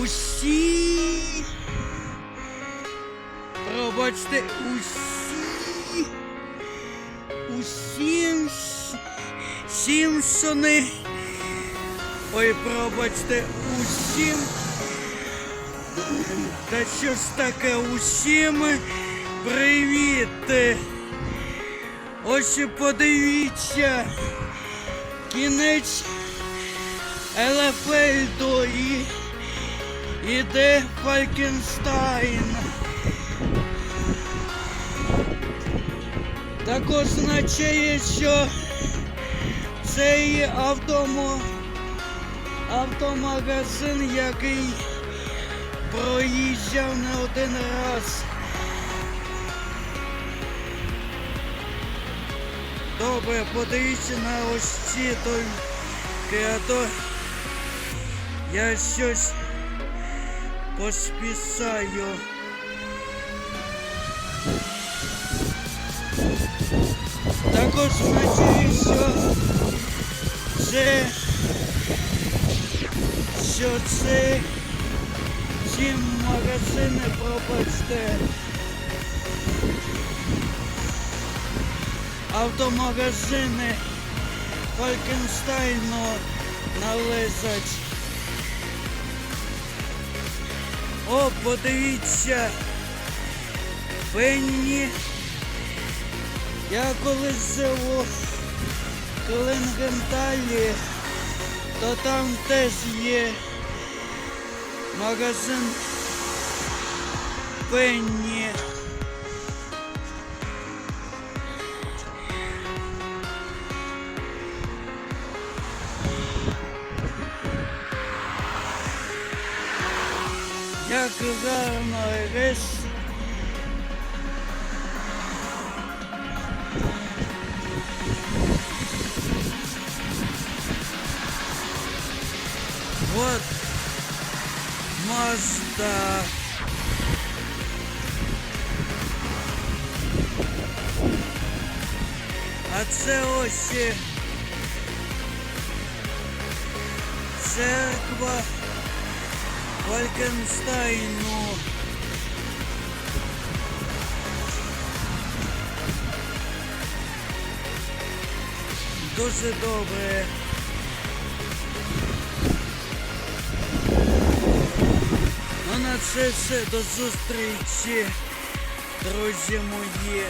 усі. Пробачте, усі. Усім Сімсони Ой, пробачте, усім. Та що ж таке усім привіт. Ось подивіться. Кінець Елефельдої і іде Фалькенстайн. Так означає, що цей автомо... автомагазин, який проїжджав не один раз. Добре, подивіться на ось ці тільки, а то я щось поспісаю. Також значить, що це, що це ці магазини, пробачте, автомагазини Фалькенстайну належать. О, подивіться, Пенні. Я колись жив у Клингенталі, то там теж є магазин Пенні. Як гарно рис. Вот Mazda. А це ось церква Валькенстайну. Дуже добре. Ну на це все до зустрічі, друзі мої.